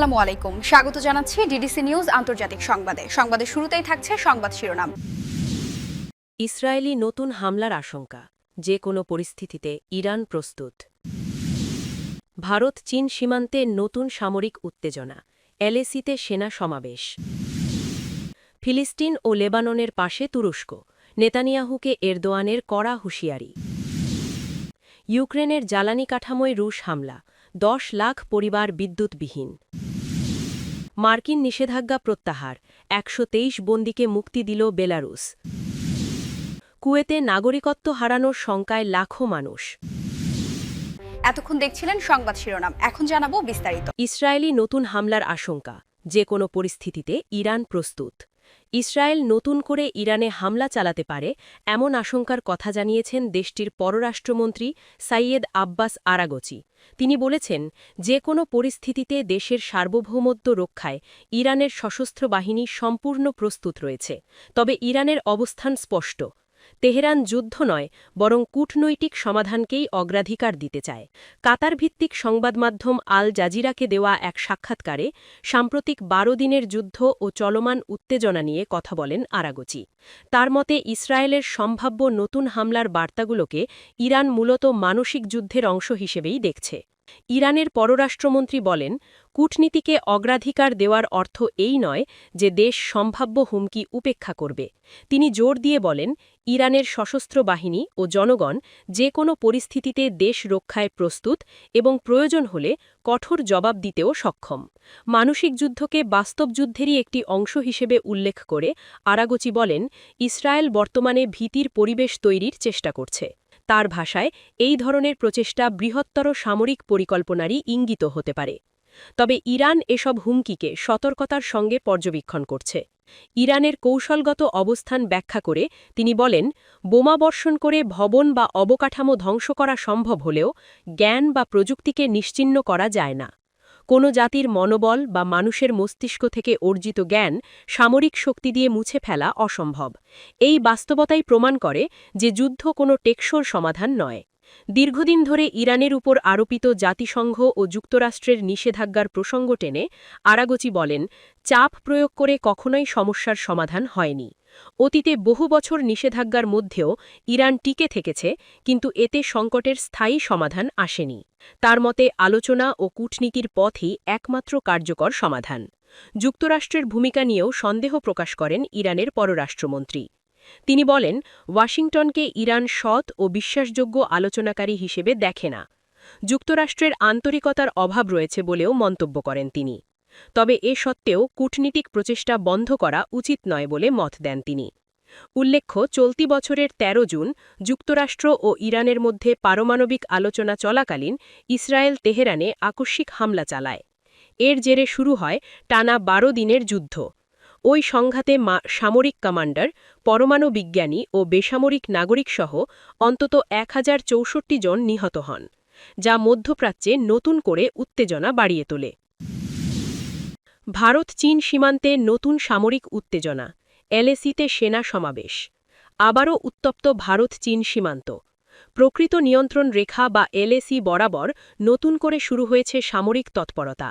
আসসালামু আলাইকুম। স্বাগত জানাচ্ছি ডিডিসি নিউজ আন্তর্জাতিক সংবাদে। সংবাদের শুরুতেই থাকছে সংবাদ শিরোনাম। ইসরায়েলি নতুন হামলার আশঙ্কা। যে কোনো পরিস্থিতিতে ইরান প্রস্তুত। ভারত চীন সীমান্তে নতুন সামরিক উত্তেজনা। এলএসিতে সেনা সমাবেশ। ফিলিস্তিন ও লেবাননের পাশে তুরস্ক। নেতানিয়াহুকে এরদোয়ানের কড়া হুঁশিয়ারি। ইউক্রেনের জ্বালানি কাঠামোয় রুশ হামলা। দশ লাখ পরিবার বিদ্যুৎবিহীন। মার্কিন নিষেধাজ্ঞা প্রত্যাহার একশো তেইশ বন্দিকে মুক্তি দিল বেলারুস কুয়েতে নাগরিকত্ব হারানোর শঙ্কায় লাখো মানুষ। এতক্ষণ দেখছিলেন সংবাদ শিরোনাম এখন জানাব বিস্তারিত। ইসরায়েলি নতুন হামলার আশঙ্কা যে কোনো পরিস্থিতিতে ইরান প্রস্তুত। ইসরায়েল নতুন করে ইরানে হামলা চালাতে পারে এমন আশঙ্কার কথা জানিয়েছেন দেশটির পররাষ্ট্রমন্ত্রী সাইয়েদ আব্বাস আরাগচি। তিনি বলেছেন, যে কোনো পরিস্থিতিতে দেশের সার্বভৌমত্ব রক্ষায় ইরানের সশস্ত্র বাহিনী সম্পূর্ণ প্রস্তুত রয়েছে। তবে ইরানের অবস্থান স্পষ্ট। তেহরান যুদ্ধ নয়, বরং কূটনৈতিক সমাধানকেই অগ্রাধিকার দিতে চায়। কাতার ভিত্তিক সংবাদ মাধ্যম আল জাজিরাকে দেওয়া এক সাক্ষাৎকারে সাম্প্রতিক বারো দিনের যুদ্ধ ও চলমান উত্তেজনা নিয়ে কথা বলেন আরাগচি। তার মতে, ইসরায়েলের সম্ভাব্য নতুন হামলার বার্তাগুলোকে ইরান মূলত মানসিক যুদ্ধের অংশ হিসেবেই দেখছে। ইরানের পররাষ্ট্রমন্ত্রী বলেন, কূটনীতিকে অগ্রাধিকার দেওয়ার অর্থ এই নয় যে দেশ সম্ভাব্য হুমকি উপেক্ষা করবে। তিনি জোর দিয়ে বলেন, ইরানের সশস্ত্র বাহিনী ও জনগণ যে কোনো পরিস্থিতিতে দেশ রক্ষায় প্রস্তুত এবং প্রয়োজন হলে কঠোর জবাব দিতেও সক্ষম। মানসিক যুদ্ধকে বাস্তব যুদ্ধেরই একটি অংশ হিসেবে উল্লেখ করে আরাগচি বলেন, ইসরায়েল বর্তমানে ভীতির পরিবেশ তৈরির চেষ্টা করছে। তার ভাষায় এই ধরনের প্রচেষ্টা বৃহত্তর সামরিক পরিকল্পনারই ইঙ্গিত হতে পারে। তবে ইরান এসব হুমকিকে সতর্কতার সঙ্গে পর্যবেক্ষণ করছে। ইরানের কৌশলগত অবস্থান ব্যাখ্যা করে তিনি বলেন, বোমা বর্ষণ করে ভবন বা অবকাঠামো ধ্বংস করা সম্ভব হলেও জ্ঞান বা প্রযুক্তিকে নিশ্চিহ্ন করা যায় না। কোনো জাতির মনোবল বা মানুষের মস্তিষ্ক থেকে অর্জিত জ্ঞান সামরিক শক্তি দিয়ে মুছে ফেলা অসম্ভব। এই বাস্তবতাই প্রমাণ করে যে যুদ্ধ কোনো টেকসোর সমাধান নয়। দীর্ঘদিন ধরে ইরানের উপর আরোপিত জাতিসংঘ ও যুক্তরাষ্ট্রের নিষেধাজ্ঞার প্রসঙ্গ টেনে আরাগচি বলেন, চাপ প্রয়োগ করে কখনোই সমস্যার সমাধান হয়নি। অতীতে বহু বছর নিষেধাজ্ঞার মধ্যেও ইরান টিকে থেকেছে, কিন্তু এতে সংকটের স্থায়ী সমাধান আসেনি। তার মতে, আলোচনা ও কূটনীতির পথই একমাত্র কার্যকর সমাধান। যুক্তরাষ্ট্রের ভূমিকা নিয়েও সন্দেহ প্রকাশ করেন ইরানের পররাষ্ট্রমন্ত্রী। তিনি বলেন, ওয়াশিংটনকে ইরান সৎ ও বিশ্বাসযোগ্য আলোচনাকারী হিসেবে দেখে না। যুক্তরাষ্ট্রের আন্তরিকতার অভাব রয়েছে বলেও মন্তব্য করেন তিনি। তবে এ সত্ত্বেও কূটনীতিক প্রচেষ্টা বন্ধ করা উচিত নয় বলে মত দেন তিনি। উল্লেখ্য, চলতি বছরের ১৩ জুন যুক্তরাষ্ট্র ও ইরানের মধ্যে পারমাণবিক আলোচনা চলাকালীন ইসরায়েল তেহরানে আকস্মিক হামলা চালায়। এর জেরে শুরু হয় টানা বারো দিনের যুদ্ধ। ওই সংঘাতে সামরিক কমান্ডার, পরমাণু বিজ্ঞানী ও বেসামরিক নাগরিকসহ অন্তত এক হাজার চৌষট্টি জন নিহত হন, যা মধ্যপ্রাচ্যে নতুন করে উত্তেজনা বাড়িয়ে তোলে। ভারত চীন সীমান্তে নতুন সামরিক উত্তেজনা, এলএসিতে সেনা সমাবেশ, আবারও উত্তপ্ত ভারত চীন সীমান্ত, প্রকৃত নিয়ন্ত্রণ রেখা বা এলএসি বরাবর নতুন করে শুরু হয়েছে সামরিক তৎপরতা।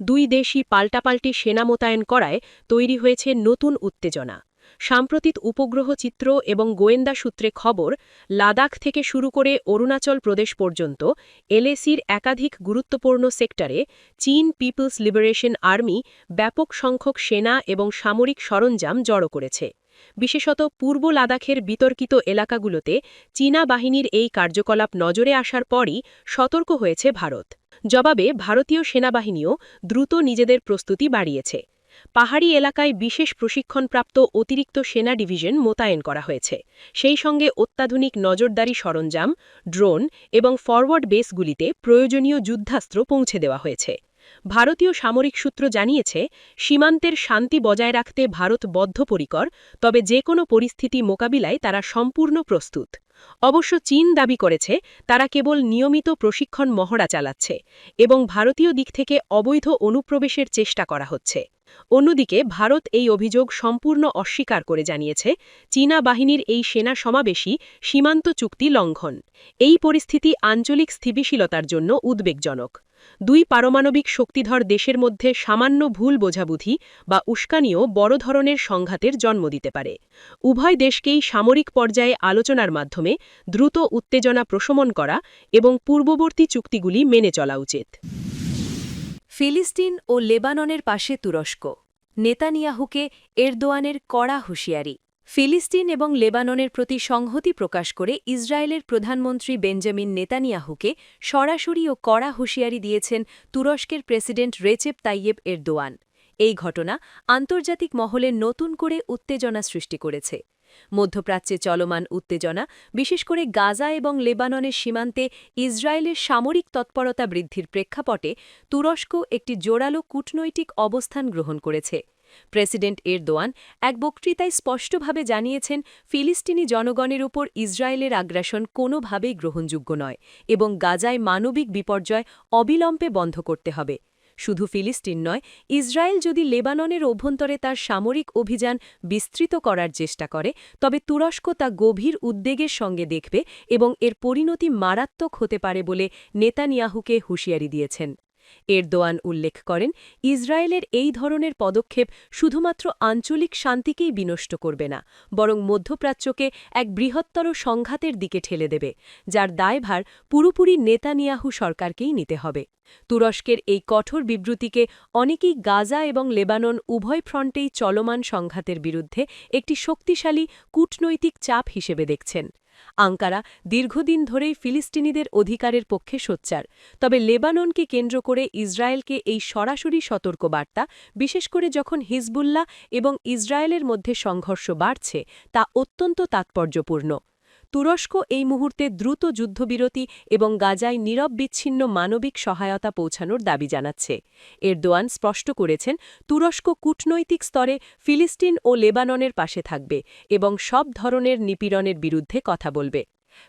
দুই দেশই পাল্টাপাল্টি সেনা মোতায়েন করায় তৈরি হয়েছে নতুন উত্তেজনা। সাম্প্রতিক উপগ্রহ চিত্র এবং গোয়েন্দা সূত্রে খবর, লাদাখ থেকে শুরু করে অরুণাচল প্রদেশ পর্যন্ত এলএসির একাধিক গুরুত্বপূর্ণ সেক্টরে চীন পিপলস লিবারেশন আর্মি ব্যাপক সংখ্যক সেনা এবং সামরিক সরঞ্জাম জড়ো করেছে। বিশেষত পূর্ব লাদাখের বিতর্কিত এলাকাগুলোতে চীনা বাহিনীর এই কার্যকলাপ নজরে আসার পরই সতর্ক হয়েছে ভারত। জবাবে ভারতীয় সেনাবাহিনীও দ্রুত নিজেদের প্রস্তুতি বাড়িয়েছে। পাহাড়ি এলাকায় বিশেষ প্রশিক্ষণপ্রাপ্ত অতিরিক্ত সেনা ডিভিশন মোতায়েন করা হয়েছে। সেই সঙ্গে অত্যাধুনিক নজরদারি সরঞ্জাম, ড্রোন এবং ফরওয়ার্ড বেসগুলিতে প্রয়োজনীয় যুদ্ধাস্ত্র পৌঁছে দেওয়া হয়েছে। ভারতীয় সামরিক সূত্র জানিয়েছে, সীমান্তের শান্তি বজায় রাখতে ভারত বদ্ধপরিকর, তবে যে কোনো পরিস্থিতি মোকাবিলায় তারা সম্পূর্ণ প্রস্তুত। অবশ্য চীন দাবি করেছে, তারা কেবল নিয়মিত প্রশিক্ষণ মহড়া চালাচ্ছে এবং ভারতীয় দিক থেকে অবৈধ অনুপ্রবেশের চেষ্টা করা হচ্ছে। অন্যদিকে, ভারত এই অভিযোগ সম্পূর্ণ অস্বীকার করে জানিয়েছে, চীনা বাহিনীর এই সেনা সমাবেশই সীমান্ত চুক্তি লঙ্ঘন। এই পরিস্থিতি আঞ্চলিক স্থিতিশীলতার জন্য উদ্বেগজনক। দুই পারমাণবিক শক্তিধর দেশের মধ্যে সামান্য ভুল বোঝাবুঝি বা উস্কানিও বড় ধরনের সংঘাতের জন্ম দিতে পারে। উভয় দেশকেই সামরিক পর্যায়ে আলোচনার মাধ্যমে দ্রুত উত্তেজনা প্রশমন করা এবং পূর্ববর্তী চুক্তিগুলি মেনে চলা উচিত। ফিলিস্তিন ও লেবাননের পাশে তুরস্ক। নেতানিয়াহুকে এরদোয়ানের কড়া হুঁশিয়ারি। ফিলিস্তিন এবং লেবাননের প্রতি সংহতি প্রকাশ করে ইসরায়েলের প্রধানমন্ত্রী বেঞ্জামিন নেতানিয়াহুকে সরাসরি ও কড়া হুঁশিয়ারি দিয়েছেন তুরস্কের প্রেসিডেন্ট রেচেপ তাইয়েব এরদোয়ান। এই ঘটনা আন্তর্জাতিক মহলে নতুন করে উত্তেজনা সৃষ্টি করেছে। মধ্যপ্রাচ্যে চলমান উত্তেজনা, বিশেষ করে গাজা এবং লেবাননের সীমান্তে ইসরায়েলের সামরিক তৎপরতা বৃদ্ধির প্রেক্ষাপটে, তুরস্ক একটি জোরালো কূটনৈতিক অবস্থান গ্রহণ করেছে। প্রেসিডেন্ট এরদোয়ান এক বক্তৃতায় স্পষ্টভাবে জানিয়েছেন, ফিলিস্তিনি জনগণের উপর ইসরায়েলের আগ্রাসন কোনোভাবেই গ্রহণযোগ্য নয় এবং গাজায় মানবিক বিপর্যয় অবিলম্বে বন্ধ করতে হবে। শুধু ফিলিস্তিন নয়, ইসরায়েল যদি লেবাননের অভ্যন্তরে তার সামরিক অভিযান বিস্তৃত করার চেষ্টা করে, তবে তুরস্ক তা গভীর উদ্বেগের সঙ্গে দেখবে এবং এর পরিণতি মারাত্মক হতে পারে বলে নেতানিয়াহুকে হুঁশিয়ারি দিয়েছেন। এরদোয়ান উল্লেখ করেন, ইসরায়েলের এই ধরনের পদক্ষেপ শুধুমাত্র আঞ্চলিক শান্তিকেই বিনষ্ট করবে না, বরং মধ্যপ্রাচ্যকে এক বৃহত্তর সংঘাতের দিকে ঠেলে দেবে, যার দায়ভার পুরোপুরি নেতানিয়াহু সরকারকেই নিতে হবে। তুরস্কের এই কঠোর বিবৃতিকে অনেকেই গাজা এবং লেবানন উভয় ফ্রন্টেই চলমান সংঘাতের বিরুদ্ধে একটি শক্তিশালী কূটনৈতিক চাপ হিসেবে দেখছেন। আঙ্কারা দীর্ঘদিন ধরেই ফিলিস্তিনিদের অধিকারের পক্ষে সোচ্চার, তবে লেবাননকে কেন্দ্র করে ইসরায়েলকে এই সরাসরি সতর্কবার্তা, বিশেষ করে যখন হিজবুল্লাহ এবং ইসরায়েলের মধ্যে সংঘর্ষ বাড়ছে, তা অত্যন্ত তাৎপর্যপূর্ণ। তুরস্ক এই মুহূর্তে দ্রুত যুদ্ধবিরতি এবং গাজায় নীরব বিচ্ছিন্ন মানবিক সহায়তা পৌঁছানোর দাবি জানাচ্ছে। এরদোয়ান স্পষ্ট করেছেন, তুরস্ক কূটনৈতিক স্তরে ফিলিস্তিন ও লেবাননের পাশে থাকবে এবং সব ধরনের নিপীড়নের বিরুদ্ধে কথা বলবে।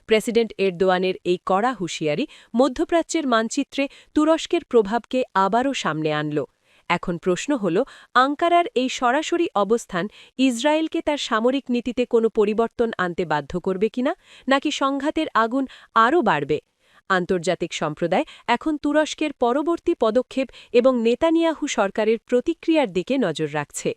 প্রেসিডেন্ট এরদোয়ানের এই কড়া হুঁশিয়ারি মধ্যপ্রাচ্যের মানচিত্রে তুরস্কের প্রভাবকে আবারও সামনে আনল। এখন প্রশ্ন হল, আঙ্কারার এই সরাসরি অবস্থান ইসরায়েলকে তার সামরিক নীতিতে কোনো পরিবর্তন আনতে বাধ্য করবে কিনা, নাকি সংঘাতের আগুন আরও বাড়বে? আন্তর্জাতিক সম্প্রদায় এখন তুরস্কের পরবর্তী পদক্ষেপ এবং নেতানিয়াহু সরকারের প্রতিক্রিয়ার দিকে নজর রাখছে।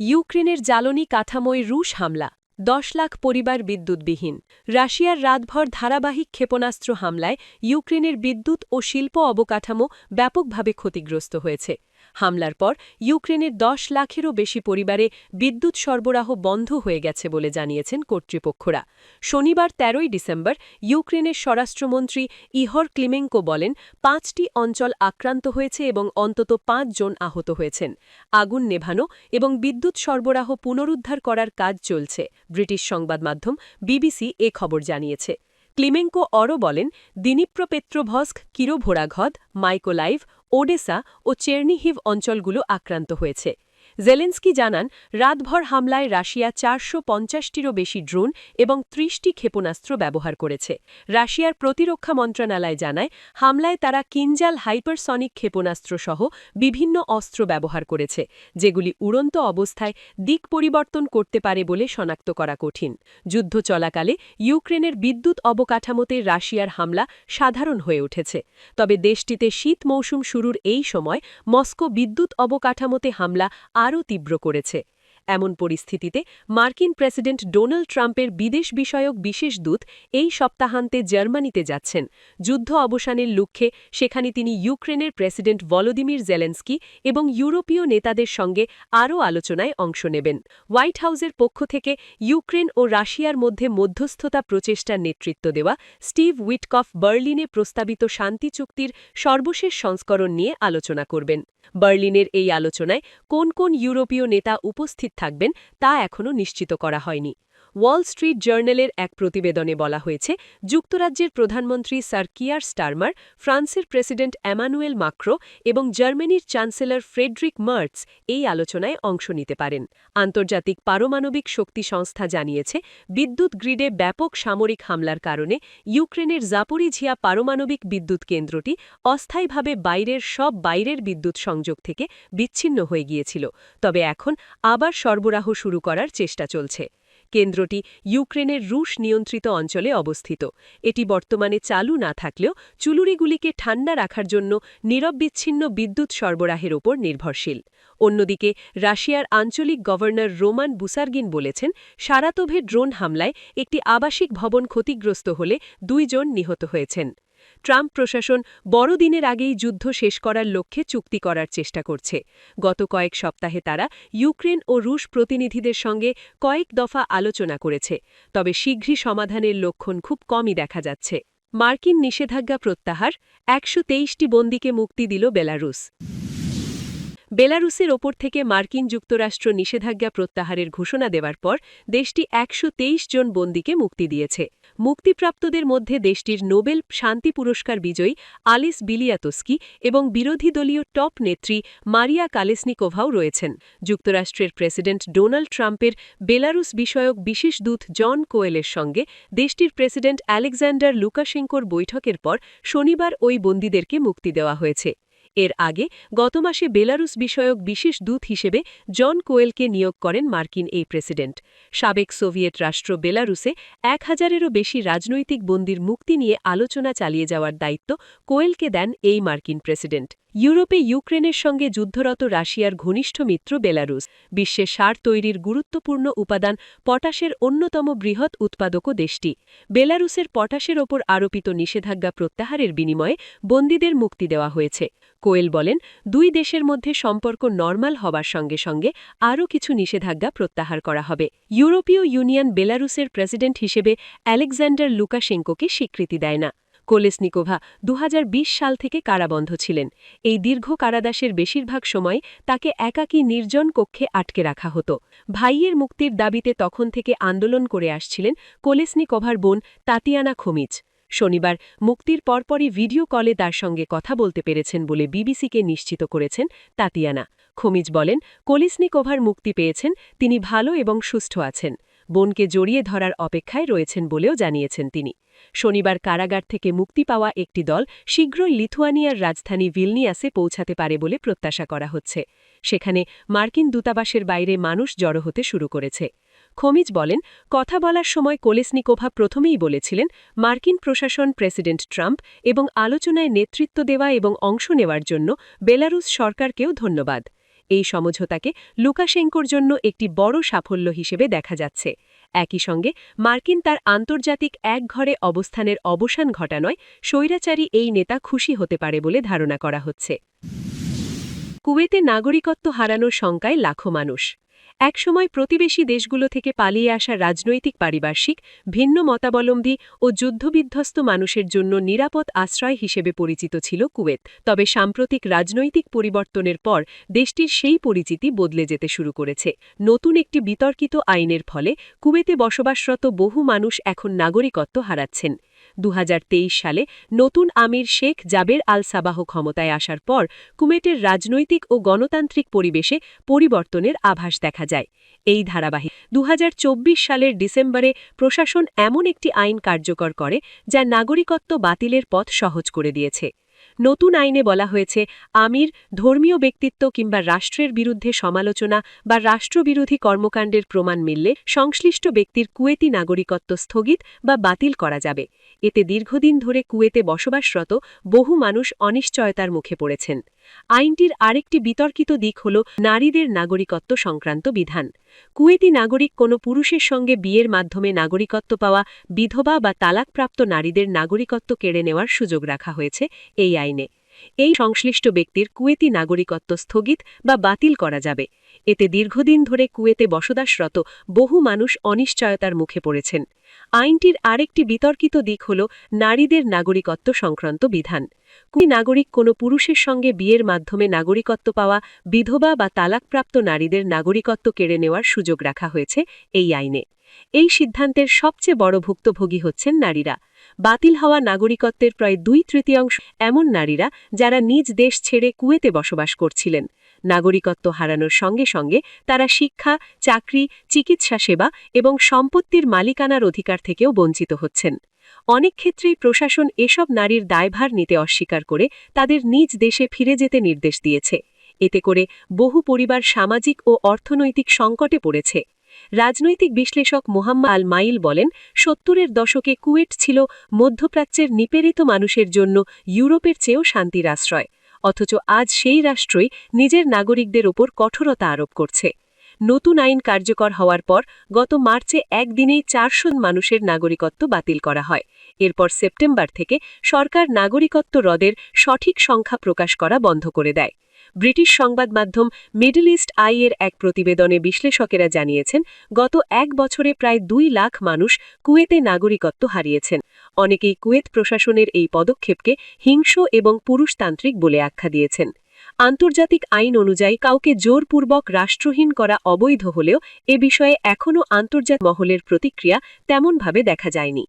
ইউক্রেনের জ্বালনি কাঠামোয় রুশ হামলা দশ লাখ পরিবার বিদ্যুৎবিহীন। রাশিয়ার রাতভর ধারাবাহিক ক্ষেপণাস্ত্র হামলায় ইউক্রেনের বিদ্যুৎ ও শিল্প অবকাঠামো ব্যাপকভাবে ক্ষতিগ্রস্ত হয়েছে। হামলার পর ইউক্রেনের দশ লাখেরও বেশি পরিবারে বিদ্যুৎ সরবরাহ বন্ধ হয়ে গেছে বলে জানিয়েছেন কর্তৃপক্ষরা। শনিবার ১৩ই ডিসেম্বর ইউক্রেনের স্বরাষ্ট্রমন্ত্রী ইহর ক্লিমেঙ্কো বলেন, পাঁচটি অঞ্চল আক্রান্ত হয়েছে এবং অন্তত পাঁচ জন আহত হয়েছেন। আগুন নেভানো এবং বিদ্যুৎ সরবরাহ পুনরুদ্ধার করার কাজ চলছে, ব্রিটিশ সংবাদ মাধ্যম বিবিসি এ খবর জানিয়েছে। ক্লিমেঙ্কো অরও বলেন, দিনিপ্রপেত্রভস্ক, কিরোভোরাঘদ, মাইকোলাইভ ওডেসা ও চেরনিহিভ অঞ্চলগুলো আক্রান্ত হয়েছে। জেলেন্সকি জানান, রাতভর হামলায় রাশিয়া চারশো পঞ্চাশটিরও বেশি ড্রোন এবং ত্রিশটি ক্ষেপণাস্ত্র ব্যবহার করেছে। রাশিয়ার প্রতিরক্ষা মন্ত্রণালয় জানায়, হামলায় তারা কিনজাল হাইপারসনিক ক্ষেপণাস্ত্র সহ বিভিন্ন অস্ত্র ব্যবহার করেছে, যেগুলি উড়ন্ত অবস্থায় দিক পরিবর্তন করতে পারে বলে শনাক্ত করা কঠিন। যুদ্ধ চলাকালে ইউক্রেনের বিদ্যুৎ অবকাঠামোতে রাশিয়ার হামলা সাধারণ হয়ে উঠেছে। তবে দেশটিতে শীত মৌসুম শুরুর এই সময় মস্কো বিদ্যুৎ অবকাঠামোতে হামলা আরও তীব্র করেছে। এমন পরিস্থিতিতে মার্কিন প্রেসিডেন্ট ডোনাল্ড ট্রাম্পের বিদেশ বিষয়ক বিশেষ দূত এই সপ্তাহান্তে জার্মানিতে যাচ্ছেন। যুদ্ধ অবসানের লক্ষ্যে সেখানে তিনি ইউক্রেনের প্রেসিডেন্ট ভলোদিমির জেলেন্সকি এবং ইউরোপীয় নেতাদের সঙ্গে আরও আলোচনায় অংশ নেবেন। হোয়াইট হাউসের পক্ষ থেকে ইউক্রেন ও রাশিয়ার মধ্যে মধ্যস্থতা প্রচেষ্টার নেতৃত্ব দেওয়া স্টিভ উইটকফ বার্লিনে প্রস্তাবিত শান্তি চুক্তির সর্বশেষ সংস্করণ নিয়ে আলোচনা করবেন। বার্লিনের এই আলোচনায় কোন কোন ইউরোপীয় নেতা উপস্থিত থাকবেন তা এখনও নিশ্চিত করা হয়নি। ওয়াল স্ট্রিট জার্নালের এক প্রতিবেদনে বলা হয়েছে, যুক্তরাজ্যের প্রধানমন্ত্রী স্যার কিয়ার স্টারমার, ফ্রান্সের প্রেসিডেন্ট অ্যামানুয়েল মাক্রো এবং জার্মানির চ্যান্সেলর ফ্রেডরিক মার্টস এই আলোচনায় অংশ নিতে পারেন। আন্তর্জাতিক পারমাণবিক শক্তি সংস্থা জানিয়েছে, বিদ্যুৎ গ্রিডে ব্যাপক সামরিক হামলার কারণে ইউক্রেনের জাপোরিঝিয়া পারমাণবিক বিদ্যুৎ কেন্দ্রটি অস্থায়ীভাবে বাইরের সব বাইরের বিদ্যুৎ সংযোগ থেকে বিচ্ছিন্ন হয়ে গিয়েছিল, তবে এখন আবার সরবরাহ শুরু করার চেষ্টা চলছে। কেন্দ্রটি ইউক্রেনের রুশ নিয়ন্ত্রিত অঞ্চলে অবস্থিত। এটি বর্তমানে চালু না থাকলেও চুলুরিগুলিকে ঠান্ডা রাখার জন্য নিরববিচ্ছিন্ন বিদ্যুৎ সরবরাহের ওপর নির্ভরশীল। অন্যদিকে, রাশিয়ার আঞ্চলিক গভর্নর রোমান বুসার্গিন বলেছেন, সারাতোভে ড্রোন হামলায় একটি আবাসিক ভবন ক্ষতিগ্রস্ত হলে দুইজন নিহত হয়েছেন। ট্রাম্প প্রশাসন বড়দিনের আগেই যুদ্ধ শেষ করার লক্ষ্যে চুক্তি করার চেষ্টা করছে। গত কয়েক সপ্তাহে তারা ইউক্রেন ও রুশ প্রতিনিধিদের সঙ্গে কয়েক দফা আলোচনা করেছে, তবে শীঘ্রই সমাধানের লক্ষণ খুব কমই দেখা যাচ্ছে। মার্কিন নিষেধাজ্ঞা প্রত্যাহার, একশো তেইশটি বন্দীকে মুক্তি দিল বেলারুস বেলারুসের ওপর থেকে মার্কিন যুক্তরাষ্ট্র নিষেধাজ্ঞা প্রত্যাহারের ঘোষণা দেওয়ার পর, দেশটি একশো তেইশ জন বন্দীকে মুক্তি দিয়েছে। মুক্তিপ্রাপ্তদের মধ্যে দেশটির নোবেল শান্তি পুরস্কার বিজয়ী আলিস বিলিয়াতস্কি এবং বিরোধী দলীয় টপ নেত্রী মারিয়া কালেসনিকোভাও রয়েছেন। যুক্তরাষ্ট্রের প্রেসিডেন্ট ডোনাল্ড ট্রাম্পের বেলারুস বিষয়ক বিশেষ দূত জন কোয়েলের সঙ্গে দেশটির প্রেসিডেন্ট আলেকজান্ডার লুকাশেঙ্কোর বৈঠকের পর শনিবার ওই বন্দীদেরকে মুক্তি দেওয়া হয়েছে। এর আগে গত মাসে বেলারুস বিষয়ক বিশেষ দূত হিসেবে জন কোয়েলকে নিয়োগ করেন মার্কিন এই প্রেসিডেন্ট। সাবেক সোভিয়েত রাষ্ট্র বেলারুসে এক হাজারেরও বেশি রাজনৈতিক বন্দির মুক্তি নিয়ে আলোচনা চালিয়ে যাওয়ার দায়িত্ব কোয়েলকে দেন এই মার্কিন প্রেসিডেন্ট। ইউরোপে ইউক্রেনের সঙ্গে যুদ্ধরত রাশিয়ার ঘনিষ্ঠ মিত্র বেলারুস বিশ্বে সার তৈরির গুরুত্বপূর্ণ উপাদান পটাশের অন্যতম বৃহৎ উৎপাদকও দেশটি। বেলারুসের পটাশের ওপর আরোপিত নিষেধাজ্ঞা প্রত্যাহারের বিনিময়ে বন্দীদের মুক্তি দেওয়া হয়েছে। কোয়েল বলেন, দুই দেশের মধ্যে সম্পর্ক নর্মাল হবার সঙ্গে সঙ্গে আরও কিছু নিষেধাজ্ঞা প্রত্যাহার করা হবে। ইউরোপীয় ইউনিয়ন বেলারুসের প্রেসিডেন্ট হিসেবে আলেকজান্ডার লুকাশেঙ্কোকে স্বীকৃতি দেয় না। কোলেসনিকোভা দু হাজার বিশ সাল থেকে কারাবন্ধ ছিলেন। এই দীর্ঘ কারাদাসের বেশিরভাগ সময় তাকে একাকী নির্জন কক্ষে আটকে রাখা হতো। ভাইয়ের মুক্তির দাবিতে তখন থেকে আন্দোলন করে আসছিলেন কোলেসনিকোভার বোন তাতিয়ানা খমিজ শনিবার মুক্তির পরপরই ভিডিও কলে তার সঙ্গে কথা বলতে পেরেছেন বলে বিবিসিকে নিশ্চিত করেছেন তাতিয়ানা। খমিজ বলেন, কোলিসনিকোভার মুক্তি পেয়েছেন, তিনি ভালো এবং সুস্থ আছেন। বোনকে জড়িয়ে ধরার অপেক্ষায় রয়েছেন বলেও জানিয়েছেন তিনি। শনিবার কারাগার থেকে মুক্তি পাওয়া একটি দল শীঘ্রই লিথুয়ানিয়ার রাজধানী ভিলনিয়াসে পৌঁছাতে পারে বলে প্রত্যাশা করা হচ্ছে। সেখানে মার্কিন দূতাবাসের বাইরে মানুষ জড়ো হতে শুরু করেছে। খমিজ বলেন, কথা বলার সময় কোলেসনিকোভা প্রথমেই বলেছিলেন, মার্কিন প্রশাসন প্রেসিডেন্ট ট্রাম্প এবং আলোচনায় নেতৃত্ব দেওয়া এবং অংশ নেওয়ার জন্য বেলারুস সরকারকেও ধন্যবাদ। এই সমঝোতাকে লুকাশেঙ্কোর জন্য একটি বড় সাফল্য হিসেবে দেখা যাচ্ছে। একই সঙ্গে, মার্কিন তার আন্তর্জাতিক একঘরে অবস্থানের অবসান ঘটানোয় স্বৈরাচারী এই নেতা খুশি হতে পারে বলে ধারণা করা হচ্ছে। কুয়েতে নাগরিকত্ব হারানোর শঙ্কায় লাখো মানুষ। একসময় প্রতিবেশী দেশগুলো থেকে পালিয়ে আসা রাজনৈতিক পারিপার্শ্বিক, ভিন্ন মতাবলম্বী ও যুদ্ধবিধ্বস্ত মানুষের জন্য নিরাপদ আশ্রয় হিসেবে পরিচিত ছিল কুয়েত। তবে সাম্প্রতিক রাজনৈতিক পরিবর্তনের পর দেশটির সেই পরিচিতি বদলে যেতে শুরু করেছে। নতুন একটি বিতর্কিত আইনের ফলে কুয়েতে বসবাসরত বহু মানুষ এখন নাগরিকত্ব হারাচ্ছেন। দু হাজার তেইশ সালে নতুন আমির শেখ জাবের আল সাবাহ ক্ষমতায় আসার পর কুমেটের রাজনৈতিক ও গণতান্ত্রিক পরিবেশে পরিবর্তনের আভাস দেখা যায়। এই ধারাবাহিক দু হাজার চব্বিশ সালের ডিসেম্বরে প্রশাসন এমন একটি আইন কার্যকর করে যা নাগরিকত্ব বাতিলের পথ সহজ করে দিয়েছে। নতুন আইনে বলা হয়েছে, আমির, ধর্মীয় ব্যক্তিত্ব কিংবা রাষ্ট্রের বিরুদ্ধে সমালোচনা বা রাষ্ট্রবিরোধী কর্মকাণ্ডের প্রমাণ মিললে সংশ্লিষ্ট ব্যক্তির কুয়েতি নাগরিকত্ব স্থগিত বা বাতিল করা যাবে। এতে দীর্ঘদিন ধরে কুয়েতে বসবাসরত বহু মানুষ অনিশ্চয়তার মুখে পড়েছেন। আইনটির আরেকটি বিতর্কিত দিক হল নারীদের নাগরিকত্ব সংক্রান্ত বিধান। কুয়েতি নাগরিক কোনো পুরুষের সঙ্গে বিয়ের মাধ্যমে নাগরিকত্ব পাওয়া বিধবা বা তালাকপ্রাপ্ত নারীদের নাগরিকত্ব কেড়ে নেওয়ার সুযোগ রাখা হয়েছে এই আইনে। এই সংশ্লিষ্ট ব্যক্তির কুয়েতি নাগরিকত্ব স্থগিত বা বাতিল করা যাবে। এতে দীর্ঘদিন ধরে কুয়েতে বসবাসরত বহু মানুষ অনিশ্চয়তার মুখে পড়েছেন। আইনটির আরেকটি বিতর্কিত দিক হল নারীদের নাগরিকত্ব সংক্রান্ত বিধান। কুই নাগরিক কোনো পুরুষের সঙ্গে বিয়ের মাধ্যমে নাগরিকত্ব পাওয়া বিধবা বা তালাকপ্রাপ্ত নারীদের নাগরিকত্ব কেড়ে নেওয়ার সুযোগ রাখা হয়েছে এই আইনে। এই সিদ্ধান্তের সবচেয়ে বড় ভুক্তভোগী হচ্ছেন নারীরা। বাতিল হওয়া নাগরিকত্বের প্রায় দুই তৃতীয়াংশ এমন নারীরা যারা নিজ দেশ ছেড়ে কুয়েতে বসবাস করছিলেন। নাগরিকত্ব হারানোর সঙ্গে সঙ্গে তারা শিক্ষা, চাকরি, চিকিৎসা সেবা এবং সম্পত্তির মালিকানার অধিকার থেকেও বঞ্চিত হচ্ছেন। অনেক ক্ষেত্রেই প্রশাসন এসব নারীর দায়ভার নিতে অস্বীকার করে তাদের নিজ দেশে ফিরে যেতে নির্দেশ দিয়েছে। এতে করে বহু পরিবার সামাজিক ও অর্থনৈতিক সংকটে পড়েছে। রাজনৈতিক বিশ্লেষক মোহাম্মদ আল মাইল বলেন, সত্তরের দশকে কুয়েট ছিল মধ্যপ্রাচ্যের নিপেরিত মানুষের জন্য ইউরোপের চেয়েও শান্তির আশ্রয়। অথচ আজ সেই রাষ্ট্রই নিজের নাগরিকদের ওপর কঠোরতা আরোপ করছে। নতুন আইন কার্যকর হওয়ার পর গত মার্চে একদিনেই চারশো মানুষের নাগরিকত্ব বাতিল করা হয়। এরপর সেপ্টেম্বর থেকে সরকার নাগরিকত্ব রদের সঠিক সংখ্যা প্রকাশ করা বন্ধ করে দেয়। ব্রিটিশ সংবাদ মাধ্যম মিডল ইস্ট আই এর এক প্রতিবেদনে বিশ্লেষকেরা জানিয়েছেন, গত এক বছরে প্রায় দুই লাখ মানুষ কুয়েতে নাগরিকত্ব হারিয়েছেন। অনেকেই কুয়েত প্রশাসনের এই পদক্ষেপকে হিংস এবং পুরুষতান্ত্রিক বলে আখ্যা দিয়েছেন। আন্তর্জাতিক আইন অনুযায়ী কাউকে জোরপূর্বক রাষ্ট্রহীন করা অবৈধ হলেও এ বিষয়ে এখনও আন্তর্জাতিক মহলের প্রতিক্রিয়া তেমনভাবে দেখা যায়নি।